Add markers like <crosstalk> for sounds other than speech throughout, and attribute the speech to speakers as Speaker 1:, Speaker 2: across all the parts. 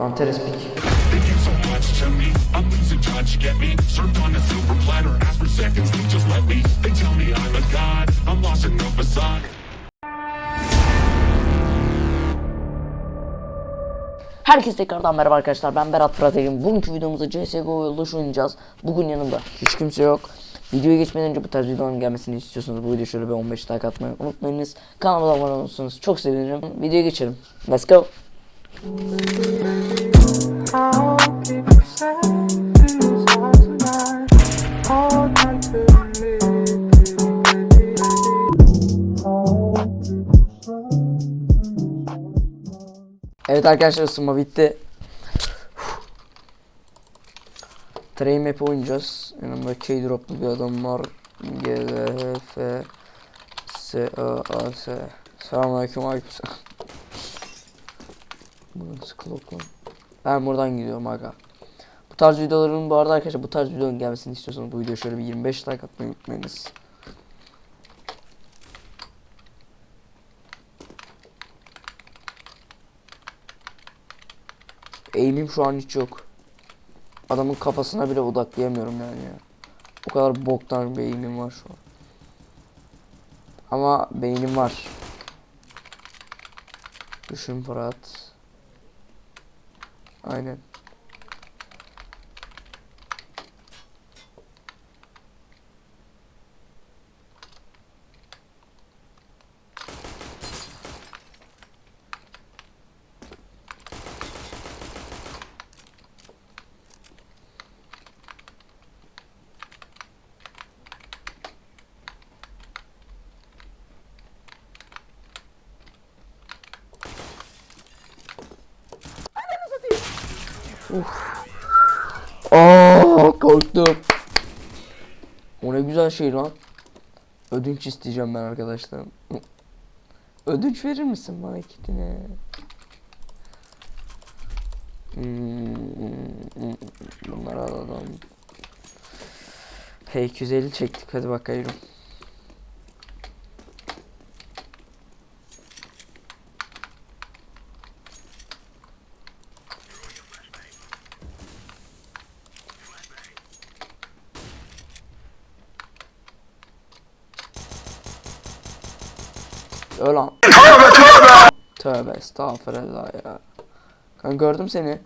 Speaker 1: Antares pik.
Speaker 2: they do so much to me. I'm losing touch, get me? Served on a silver platter. Ask for seconds, just let me. They tell me I'm a god. I'm lost in the facade.
Speaker 1: Herkese tekrardan merhaba arkadaşlar ben Berat Fırat Egin. Bugünkü videomuzda CSGO yoldaşı oynayacağız. Bugün yanımda hiç kimse yok. Videoya geçmeden önce bu tarz videoların gelmesini istiyorsanız bu videoya şöyle bir 15 like atmayı unutmayınız. Kanalıma abone olursanız çok sevinirim. Videoya geçelim. Let's go. Evet arkadaşlar ısınma bitti. Train map oynayacağız. Yanımda K-Drop'lu bir adam var. G, L, H, F, S, A, A, S. Selamünaleyküm aleykümselam. <laughs> Burası Clock lan. Ben buradan gidiyorum aga. Bu tarz videoların bu arada arkadaşlar bu tarz videoların gelmesini istiyorsanız bu videoya şöyle bir 25 like atmayı unutmayınız. Eğimim şu an hiç yok. Adamın kafasına bile odaklayamıyorum yani ya. O kadar boktan eğimim var şu an. Ama beynim var. Düşün Fırat. Aynen. Aa korktum. O ne güzel şey lan. Ödünç isteyeceğim ben arkadaşlarım. Ödünç verir misin bana kitine? Hmm, bunları alalım. P250 çektik hadi bakayım. Öl lan. Tövbe tövbe. Estağfurullah ya. Kan gördüm seni.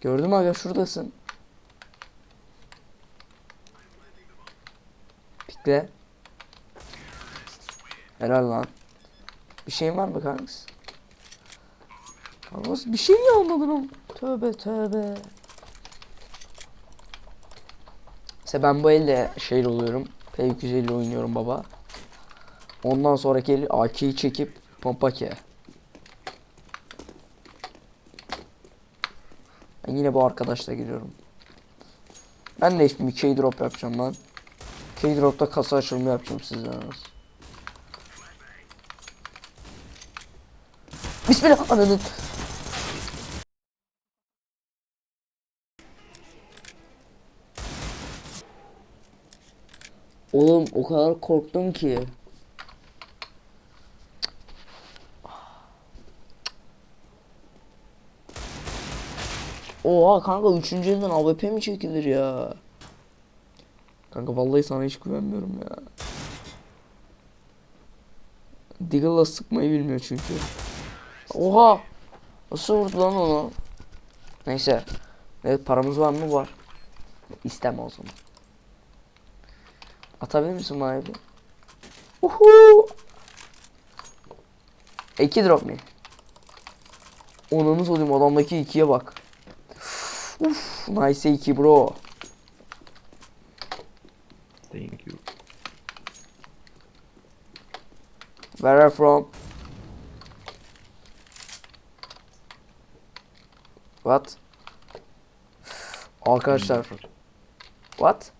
Speaker 1: Gördüm aga şuradasın. Pikle. Helal lan. Bir şeyin var mı kanks? Kanka bir şey mi oğlum? Tövbe tövbe. İşte ben bu elde şey oluyorum. P250 oynuyorum baba. Ondan sonraki eli AK'yi çekip pompa ke. Ben yine bu arkadaşla gidiyorum. Ben de şimdi K-drop yapacağım lan. K-drop'ta kasa açılımı yapacağım sizden. Bismillah ananın. Oğlum o kadar korktum ki. Oha kanka üçüncü elden AWP mi çekilir ya? Kanka vallahi sana hiç güvenmiyorum ya. Deagle'la sıkmayı bilmiyor çünkü. Oha! Nasıl vurdu lan onu? Neyse. Evet paramız var mı? Var. İsteme o zaman. Atabilir misin bana bir? Uhu! İki drop mi? Onunu olayım adamdaki ikiye bak. Uf, nice 2 bro.
Speaker 3: Thank you.
Speaker 1: Where are from? What? Arkadaşlar. What?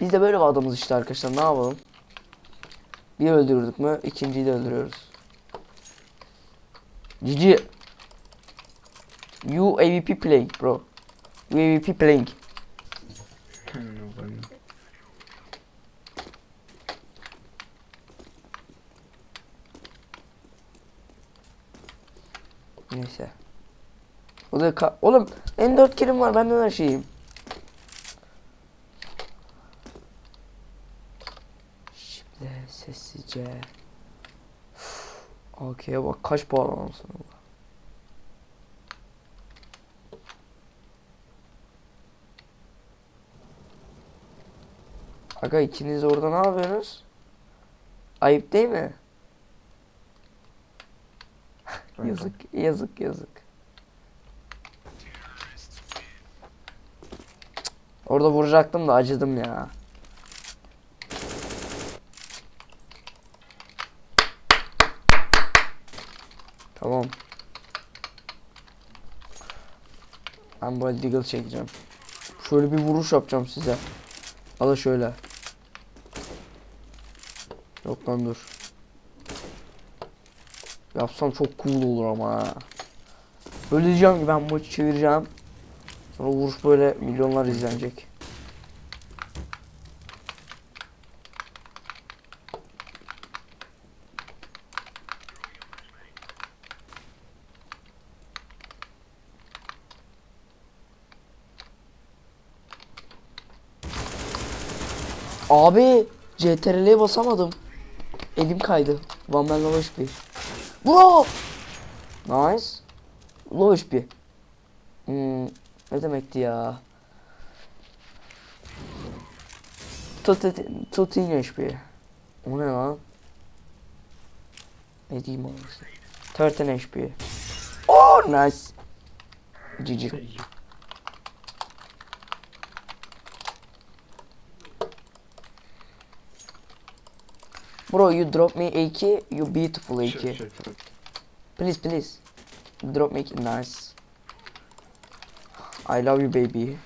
Speaker 1: Biz de böyle bir adamız işte arkadaşlar. Ne yapalım? Bir öldürdük mü ikinciyi de öldürüyoruz. GG. You AVP playing bro. You AVP playing. Neyse. O da ka- Oğlum N4 kilim var ben her şeyim. Şimdi sessizce. Okey bak kaç puan almışsın bu. Aga ikiniz orada ne yapıyorsunuz? Ayıp değil mi? <laughs> yazık, yazık, yazık. Orada vuracaktım da acıdım ya. Tamam. Ben böyle deagle çekeceğim. Şöyle bir vuruş yapacağım size. Ala şöyle. Yok lan dur. Yapsam çok cool olur ama. Böyle diyeceğim ki ben maçı çevireceğim. Sonra vuruş böyle milyonlar izlenecek. Abi CTRL'ye basamadım. Elim kaydı. One man low HP. Bro! Nice. Low HP. Hmm, ne demekti ya? Tutin, HP. O ne lan? Ne diyeyim onu? 13 HP. Oh nice. GG. Bro, you drop me AK, you beautiful AK.
Speaker 3: Sure, sure, sure.
Speaker 1: Please, please. Drop me nice. I love you baby.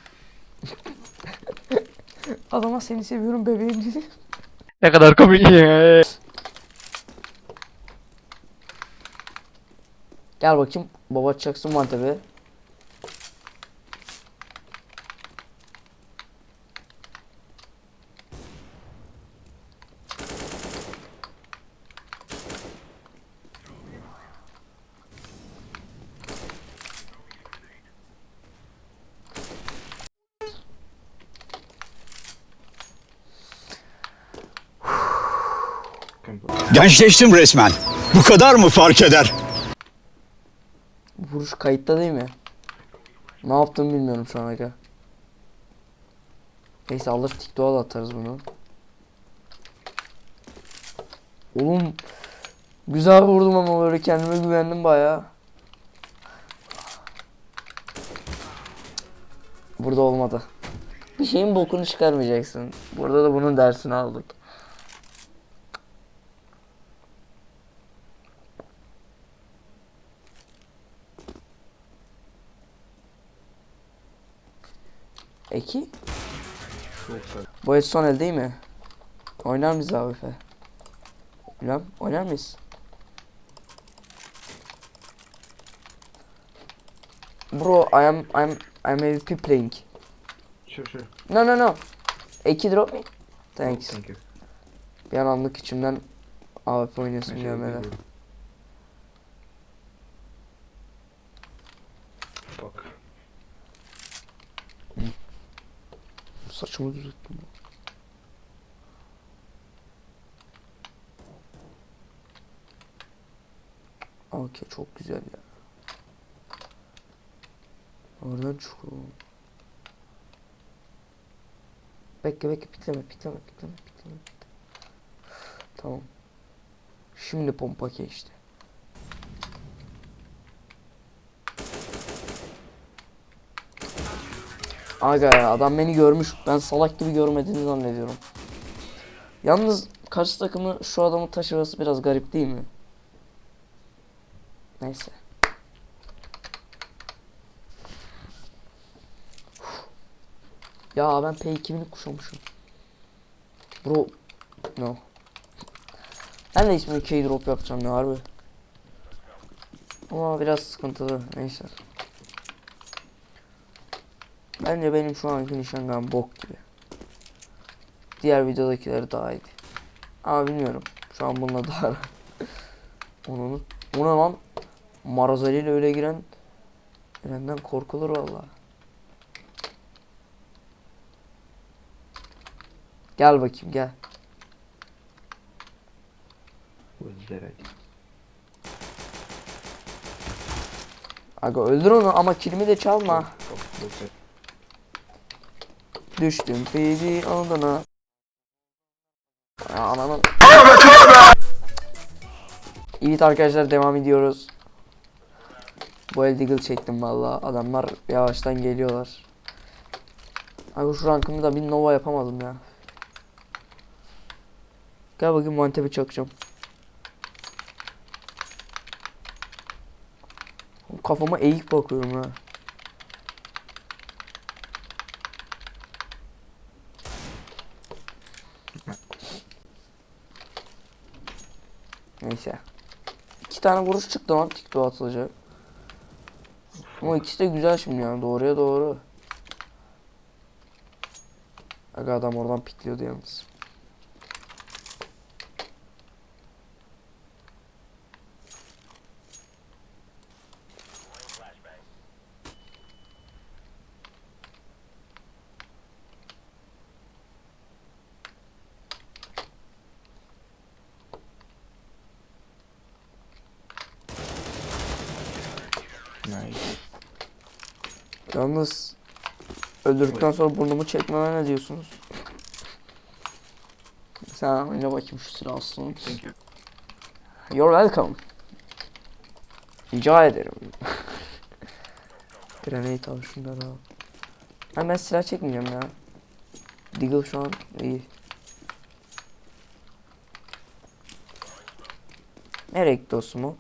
Speaker 1: <laughs> Adama seni seviyorum bebeğim dedi.
Speaker 4: Ne kadar komik ya.
Speaker 1: Gel bakayım. Baba çaksın var
Speaker 5: Gençleştim resmen. Bu kadar mı fark eder?
Speaker 1: Vuruş kayıtta değil mi? Ne yaptım bilmiyorum şu an aga. Neyse alır TikTok'a da atarız bunu. Oğlum güzel vurdum ama böyle kendime güvendim bayağı. Burada olmadı. Bir şeyin bokunu çıkarmayacaksın. Burada da bunun dersini aldık. Eki? Bu el son el değil mi? Oynar mıyız abi Efe? Bilmem. Oynar mıyız? Bro, I am I'm I'm AVP playing.
Speaker 3: Sure, sure.
Speaker 1: No no no. Eki drop me. Thanks.
Speaker 3: Thank you.
Speaker 1: Bir an anlık içimden AWP oynayasım gelmedi. Saçımı düzelttim. Okey çok güzel ya. Oradan çıkalım. Bekle bekle pitleme pitleme pitleme pitleme. Tamam. Şimdi pompa geçti. Aga ya adam beni görmüş. Ben salak gibi görmediğini zannediyorum. Yalnız karşı takımı şu adamı taşıması biraz garip değil mi? Neyse. Ya ben P2000'i kuşamışım. Bro. No. Ben de ismini K-drop yapacağım ya harbi. Ama biraz sıkıntılı. Neyse. Bence benim şu anki nişangahım bok gibi. Diğer videodakileri daha iyiydi. Ama bilmiyorum. Şu an bununla daha Onu O ne lan? Marazali ile öyle giren Benden korkulur valla. Gel bakayım gel. Aga öldür onu ama kilimi de çalma.
Speaker 3: Oh, was that?
Speaker 1: Düştüm baby aldına. Ananın. Evet arkadaşlar devam ediyoruz. Bu el deagle çektim valla. Adamlar yavaştan geliyorlar. Abi şu rankımı da bir nova yapamadım ya. Gel bakayım Mantep'e çakacağım. Kafama eğik bakıyorum ha. Neyse. İki tane vuruş çıktı lan TikTok atılacak. Ama ikisi de güzel şimdi yani doğruya doğru. Aga adam oradan pikliyordu yalnız.
Speaker 3: Nice.
Speaker 1: Yalnız öldürdükten sonra burnumu çekmeme ne diyorsunuz? Sen oyna bakayım şu.
Speaker 3: Thank you.
Speaker 1: You're welcome. Rica ederim. <laughs> Grenade al şunları al. Ha ben silah çekmeyeceğim ya. Deagle şu an iyi. Nereye gitti o smoke?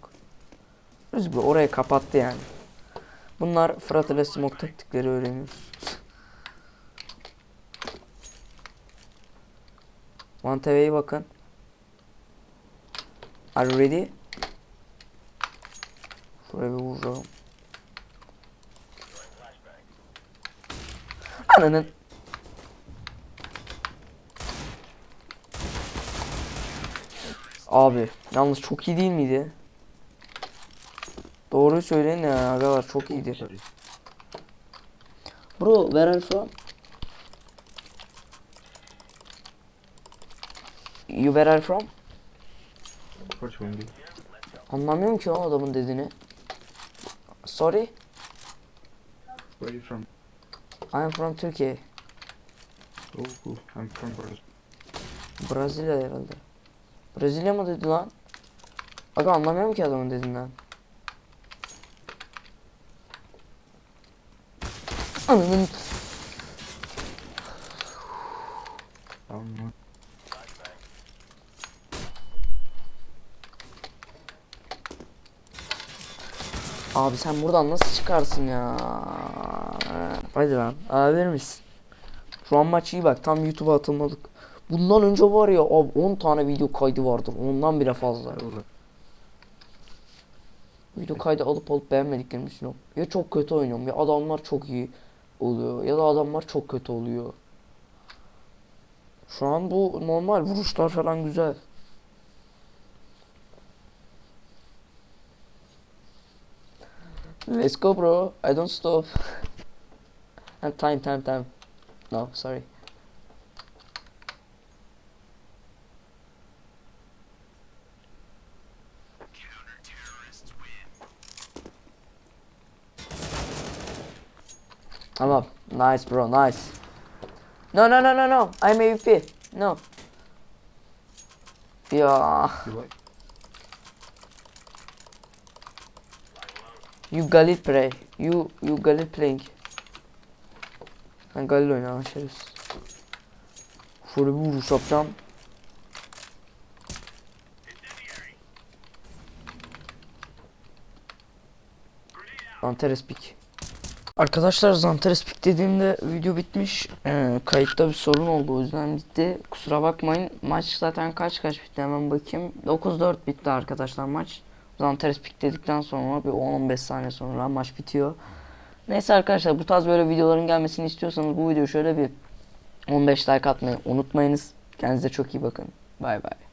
Speaker 1: Rüzgar oraya kapattı yani. Bunlar Fırat ile smoke taktikleri öğreniyoruz. TV'ye bakın. Are you ready? Şuraya bir vuracağım. Ananın. Abi yalnız çok iyi değil miydi? Doğruyu söyleyin ya agalar çok iyiydi.
Speaker 3: Sorry.
Speaker 1: Bro where are you from? You where are you from? Anlamıyorum ki o adamın dediğini. Sorry,
Speaker 3: Where are you from?
Speaker 1: I'm from Turkey.
Speaker 3: Oh, cool. I'm from Brazil.
Speaker 1: Brezilya herhalde. Brezilya mı dedi lan? Aga anlamıyorum ki adamın dediğinden. Ananın
Speaker 3: know.
Speaker 1: Abi sen buradan nasıl çıkarsın ya? Hadi lan. Abi misin? Şu an maç iyi bak. Tam YouTube'a atılmadık. Bundan önce var ya abi 10 tane video kaydı vardır. Ondan bile fazla.
Speaker 3: Over.
Speaker 1: Video kaydı alıp alıp beğenmediklerimi düşünüyorum. Ya çok kötü oynuyorum ya adamlar çok iyi oluyor ya da adamlar çok kötü oluyor. Şu an bu normal vuruşlar falan güzel. Let's go bro. I don't stop. And <laughs> time time time. No, sorry. Tamam. Nice bro, nice. No, no, no, no, no. I'm AVP. No. Ya, You Galil play. You, you Galil playing. Ben Galil oyna şerefsiz. Şöyle bir vuruş yapacağım. Antares pick. Arkadaşlar Zantares Peak dediğimde video bitmiş. Ee, kayıtta bir sorun oldu o yüzden bitti. Kusura bakmayın. Maç zaten kaç kaç bitti hemen bakayım. 9-4 bitti arkadaşlar maç. Zantares Peak dedikten sonra bir 10-15 saniye sonra maç bitiyor. Neyse arkadaşlar bu tarz böyle videoların gelmesini istiyorsanız bu videoyu şöyle bir 15 like atmayı unutmayınız. Kendinize çok iyi bakın. Bay bay.